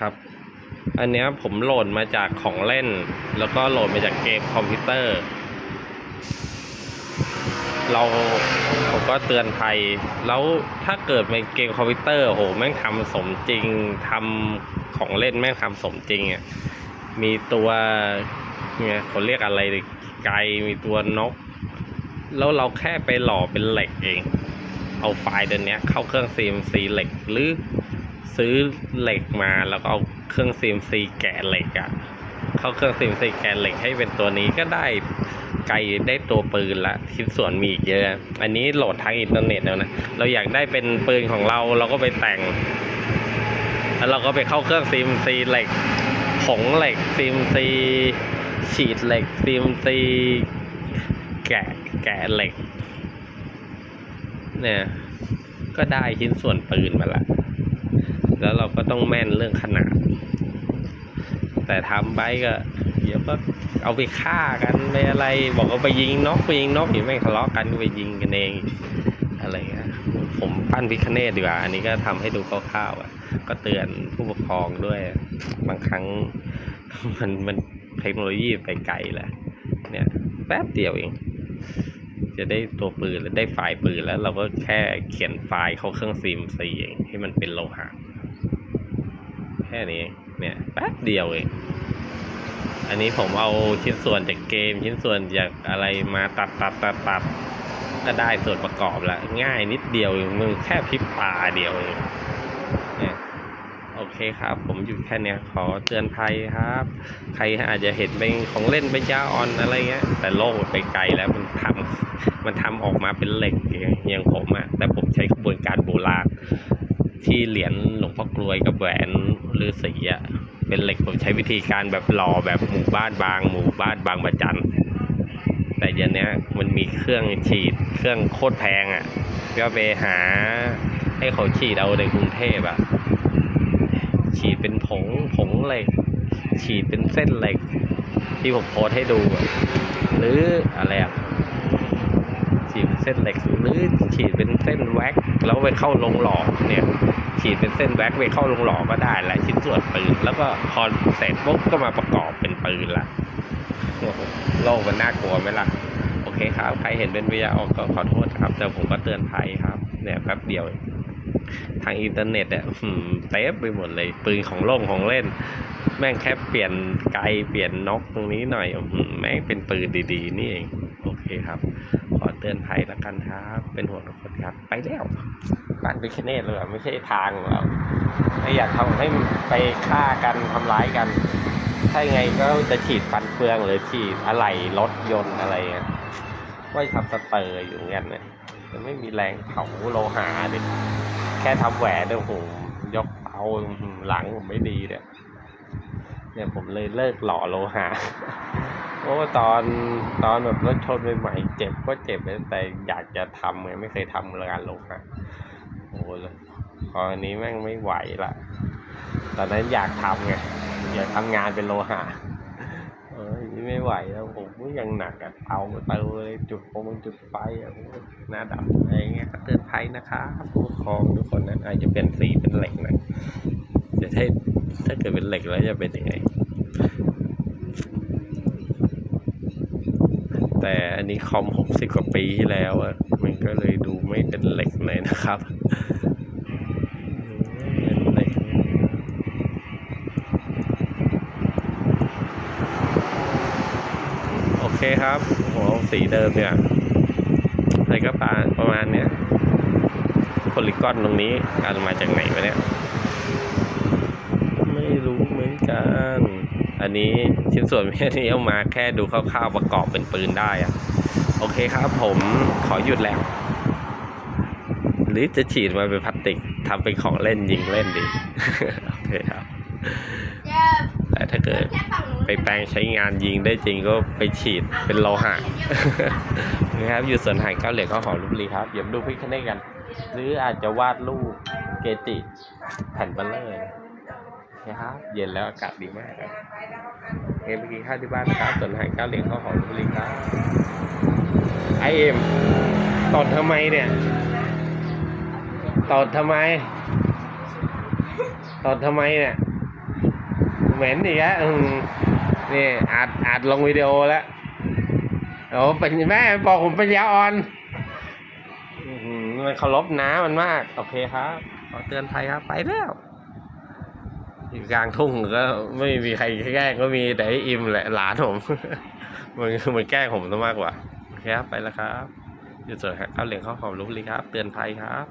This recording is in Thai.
ครับ อันนี้ผมโหลดมาจากของเล่น แล้วก็โหลดมาจากเกมคอมพิวเตอร์ เราผมก็เตือนภัย แล้วถ้าเกิดเป็นเกมคอมพิวเตอร์โอ้โหแม่งทำสมจริงทำของเล่นแม่งทำสมจริงอะมีตัวเนี่ยเขาเรียกอะไรไก่มีตัวนก แล้วเราแค่ไปหล่อเป็นเหล็กเอง เอาไฟล์ตัวเนี้ยเข้าเครื่อง CNC เหล็กหรือ ซื้อเหล็กมาแล้วก็เอาเครื่อง CNC แกะเหล็กอะเข้าเครื่อง CNC แกะเหล็กให้เป็นตัวนี้ก็ได้ไกลได้ตัวปืนละชิ้นส่วนมีอีกเยอะ อันนี้โหลดทางอินเทอร์เน็ตแล้วนะ เราอยากได้เป็นปืนของเราเราก็ไปแต่ง แล้วเราก็ไปเข้าเครื่อง CNC เหล็กผงเหล็ก CNC ฉีดเหล็ก CNC แกะแกะเหล็กเนี่ยก็ได้ชิ้นส่วนปืนมาละ แล้วเราก็ต้องแม่นเรื่องขนาด แต่ทำไปก็เดี๋ยวก็เอาไปฆ่ากันไปอะไร บอกเอาไปยิงนกไปยิงนกเห็นไหมงทะเลาะกันก็ไปยิงกันเองอะไรเงี้ยผมปั้นพิคเนตดีกว่า อันนี้ก็ทำให้ดูคร่าวๆอะ ก็เตือนผู้ปกครองด้วย บางครั้งมันมันเทคโนโลยีไปไกลแหละเนี่ยแป๊บเดียวเอง จะได้ตัวปืนแล้วได้ไฟล์ปืนแล้ว เราก็แค่เขียนไฟล์เข้าเครื่อง CMC เองให้มันเป็นโลหะ ค่นี้ เนี่ยแป๊บเดียวเอง อันนี้ผมเอาชิ้นส่วนจากเกม ชิ้นส่วนจากอะไรมาตัดตัดตัดตัดก็ได้ส่วนประกอบล้วง่ายนิดเดียวเองมึงแค่พริบตาเดียวเองเนี่ยโอเคครับ ผมอยู่แค่เนี้ยขอเตือนภัยครับ ใครอาจจะเห็นเป็นของเล่นเป็นยาอ่อนอะไรเงี้ย แต่โลกไปไกลแล้วมันทำมันทำออกมาเป็นเหล็กอย่างผมอะแต่ผมใช้กระบวนการโบราณ ที่เหรียญหลวงพ่อกลวยกับแหวนฤาษีอะเป็นเหล็กผมใช้วิธีการแบบหล่อแบบหมู่บ้านบาง หมู่บ้านบางประจันแต่ยันเนี้ยมันมีเครื่องฉีดเครื่องโคตรแพงอะก็ไปหาให้เขาฉีดเอาในกรุงเทพอะฉีดเป็นผงผงเหล็ก ฉีดเป็นเส้นเหล็ก ที่ผมโพสให้ดู หรืออะไรอะ ส้นเหล็ก หรือฉีดเป็นเส้นแว็กแล้วไปเข้าลงหล่อเนี่ย ฉีดเป็นเส้นแว็กไปเข้าลงหล่อก็ได้หลายชิ้นส่วนปืน แล้วก็พอเสร็จปุ๊บก็มาประกอบเป็นปืนละโลกมันน่ากลัวไหมล่ะ โอเคครับ ใครเห็นเป็นวิทยาออกก็ขอโทษครับ แต่ผมก็เตือนภัยครับ เนี่ยแป๊บเดียว ทางอินเทอร์เน็ตอะหืมเต็มไปหมดเลย ปืนของโล่งของเล่น แม่งแค่เปลี่ยนไกลเปลี่ยนนกตรงนี้หน่อยแม่งเป็นปืนดีๆ นี่เอง โอเคครับ เตือนภัยแล้วกันครับ เป็นห่วงทุกคนครับ ไปแล้วบ้านพิคเนตเลยไม่ใช่ทางหรอกไม่อยากทำให้ไปฆ่ากันทำร้ายกันถ้าไงก็จะฉีดฟันเฟืองหรือฉีดอะไหล่รถยนต์อะไรเงี้ยทำสเตอร์อยู่งั้นเนี่ยจะไม่มีแรงเผาโลหะดิแค่ทำแหวนเนี่ยโอ้โหยกเตาหลังผมไม่ดีเนี่ยเนี่ยผมเลยเลิกหล่อโลหะ โอ้ตอนตอนแบบรถชนใหม่ๆเจ็บก็เจ็บแต่อยากจะทำไงไม่เคยทำงานโลหะโอ้เลยพอนนี้แม่งไม่ไหวละตอนนั้นอยากทำไงอยากทำงานเป็นโลหะเอออันนี้ไม่ไหวแล้วผมก็ยังหนักอะเตาเตาเลยจุดโฟมจุดไฟอะหน้าดำอะไรเงี้ยเตือนภัยนะครับผู้ปกครองทุกคนนะอาจจะเป็นสีเป็นเหล็กน่อยเดี๋ยวถ้าถ้าเกิดเป็นเหล็กแล้วจะเป็นยังไง แต่อั นี้คอมหกสิบกว่าปีที่แล้วอะมันก็เลยดูไม่เป็นเหล็กเลยนะครับโอเคครับผมเอาสีเดิมเนี่ยอะไรก็ปาประมาณเนี้ยโพลิกอนตรงนี้เอามาจากไหนวะเนี่ยไม่รู้เหมือนกันอันนี้ชิ้นส่วนแค่นี้เอามาแค่ดูคร่าวๆประกอบเป็นปืนได้อะ โอเคครับผมขอหยุดแล้ว หรือจะฉีดมาเป็นพลาสติกทำเป็นของเล่นยิงเล่นดี โอเคครับ แต่ถ้าเกิดไปแปลงใช้งานยิงได้จริงก็ไปฉีดเป็นโลหะนะครับ อยู่ส่วนหายเก้าเหล็กก็หอลุบลีครับเดี๋ยวดูพิคเนกัน หรืออาจจะวาดรูปเกจิแผ่นเบัลเลอร์นะครับเย็นแล้วอากาศดีมากครับเอ็มไปกินข้าวที่บ้านนะครับส่วนหายเก้าเหล็กก็หอลุบลีครับ ไอเอ็มตอดทำไมเนี่ยตอดทำไมตอดทำไมเนี่ยเหม็นอีกแล้วนี่อัดอัดลงวิดีโอแล้วโอ้เป็นแม่บอกผมเป็นยาอ่อนมันเคารพน้ามันมาก โอเคครับขอเตือนภัยครับไปแล้วอยู่กลางทุ่งก็ไม่มีใครแกล้งก็มีแต่ไอ้อิมแหละหลานผมมันมันแกล้งผมซะมากกว่า ครับ ไปแล้วครับ อยู่สวยครับข้าวเหลียงข้าวหอมลพบุรีครับ เตือนภัยครับ